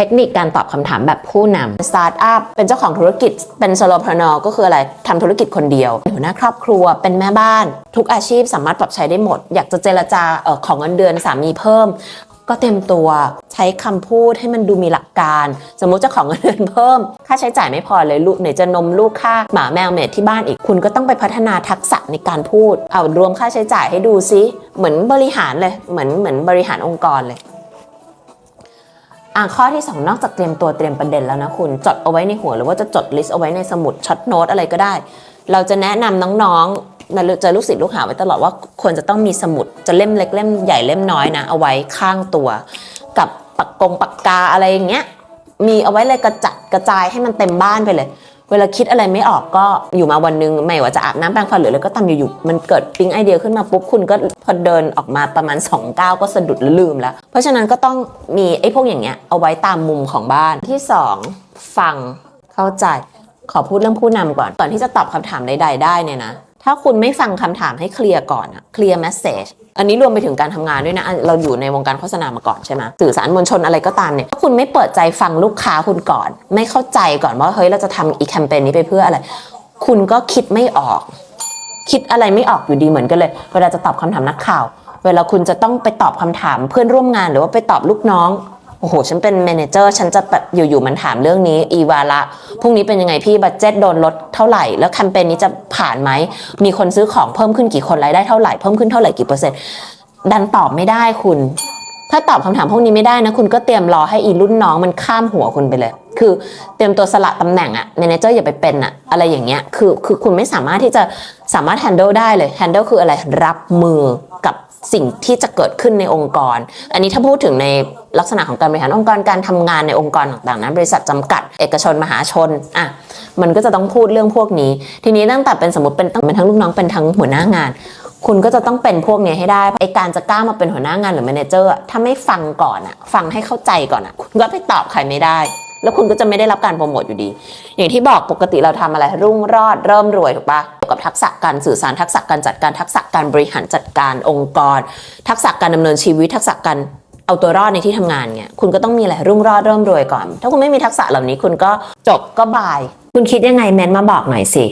เทคนิคการตอบคำถามแบบผู้นำสตาร์ทอัพเป็นเจ้าของธุรกิจ เป็นโซโลพนอก็คืออะไรทำธุรกิจคนเดียวหัวหน้าครอบครัวเป็นแม่บ้าน ทุกอาชีพสามารถปรับใช้ได้หมด อยากจะเจรจาออของเงินเดือนสามีเพิ่ม ก็เต็มตัวใช้คำพูดให้มันดูมีหลักการ สมมุติเจะของเงินเดือนเพิ่ม ค่าใช้จ่ายไม่พอเลยลูกไหนจะนมลูกค่าหมาแมวเมดที่บ้านอีกคุณก็ต้องไปพัฒนาทักษะในการพูด เอารวมค่าใช้จ่ายให้ดูซิเหมือนบริหารเลยเหมือนเหมือนบริหารองค์กรเลย อะข้อที่ 2 นอกจากเตรียมตัวเตรียมประเด็นแล้วนะคุณ จดเอาไว้ในหัวหรือว่าจะจดลิสต์เอาไว้ในสมุดช็อตโน้ตอะไรก็ได้ เราจะแนะนำน้องๆนะเจอลูกศิษย์ลูกหาไว้ตลอดว่าควรจะต้องมีสมุดจะเล่มเล็กเล่มใหญ่เล่มน้อยนะ เอาไว้ข้างตัว กับปากกงปากกาอะไรอย่างเงี้ยมีเอาไว้เลยกระจัดกระจายให้มันเต็มบ้านไปเลย เวลาคิดอะไรไม่ออกก็อยู่มาวันหนึงไม่ว่าจะอาบน้ำแปรงฟันหรืออะไรก็ตามอยู่ๆมันเกิดปิ๊งไอเดียขึ้นมาปุ๊บคุณก็พอเดินออกมาประมาณ2องก้าวก็สะดุดและลืมแล้ว เพราะฉะนั้นก็ต้องมีไอ้พวกอย่างเงี้ยเอาไว้ตามมุมของบ้านที่ 2 ฟังเข้าใจ ขอพูดเรื่องผู้นำก่อนก่อนที่จะตอบคำถามใด ๆ ได้เนี่ยนะถ้าคุณไม่ฟังคำถามให้เคลียร์ก่อนอะเคลียร์แมสเซจ อันนี้รวมไปถึงการทำงานด้วยนะ เราอยู่ในวงการโฆษณามาก่อนใช่ไหมสื่อสารมวลชนอะไรก็ตามเนี่ย ถ้าคุณไม่เปิดใจฟังลูกค้าคุณก่อน ไม่เข้าใจก่อนว่าเฮ้ยเราจะทำอีแคมเปญนี้ไปเพื่ออะไร คุณก็คิดไม่ออก คิดอะไรไม่ออกอยู่ดีเหมือนกันเลย เวลาจะตอบคำถามนักข่าว เวลาคุณจะต้องไปตอบคำถามเพื่อนร่วมงานหรือว่าไปตอบลูกน้อง โอ้โห ฉันเป็นเมนเจอร์ฉันจะแบบอยู่ๆมันถามเรื่องนี้ อีวาละพรุ่งนี้เป็นยังไงพี่บัตเจ็ตโดนลดเท่าไหร่ แล้วแคมเปญนี้จะผ่านไหม มีคนซื้อของเพิ่มขึ้นกี่คนรายได้เท่าไหร่เพิ่มขึ้นเท่าไหร่กี่เปอร์เซ็นต์ดันตอบไม่ได้คุณ ถ้าตอบคำถามพวกนี้ไม่ได้นะ คุณก็เตรียมรอให้อีรุ่นน้องมันข้ามหัวคุณไปเลย คือเตรียมตัวสละตำแหน่งอะเมเนเจอร์อย่าไปเป็นอะอะไรอย่างเงี้ยคือคือคุณไม่สามารถที่จะสามารถ handle ได้เลย handle คืออะไรรับมือกับ สิ่งที่จะเกิดขึ้นในองค์กร อันนี้ถ้าพูดถึงในลักษณะของการบริหารองค์กรการทำงานในองค์กรต่างๆนะบริษัทจำกัด เอกชนมหาชนอะมันก็จะต้องพูดเรื่องพวกนี้ ทีนี้ตั้งแต่เป็นสมมติเป็นตั้งเป็นทั้งลูกน้องเป็นทั้งหัวหน้างาน คุณก็จะต้องเป็นพวกนี้ให้ได้ไอการจะกล้ามาเป็นหัวหน้างานหรือแมเนเจอร์ถ้าไม่ฟังก่อนอะฟังให้เข้าใจก่อนอะคุณก็ไปตอบใครไม่ได้ แล้วคุณก็จะไม่ได้รับการโปรโมทอยู่ดี อย่างที่บอกปกติเราทำอะไรรุ่งรอดเริ่มรวยถูกปะเกี่ยวกับทักษะการสื่อสารทักษะการจัดการทักษะการบริหารจัดการองค์กร ทักษะการดำเนินชีวิต ทักษะการเอาตัวรอดในที่ทำงานเนี่ยคุณก็ต้องมีอะไรรุ่งรอดเริ่มรวยก่อน ถ้าคุณไม่มีทักษะเหล่านี้คุณก็จบก็บาย คุณคิดยังไงแมนมาบอกหน่อยสิ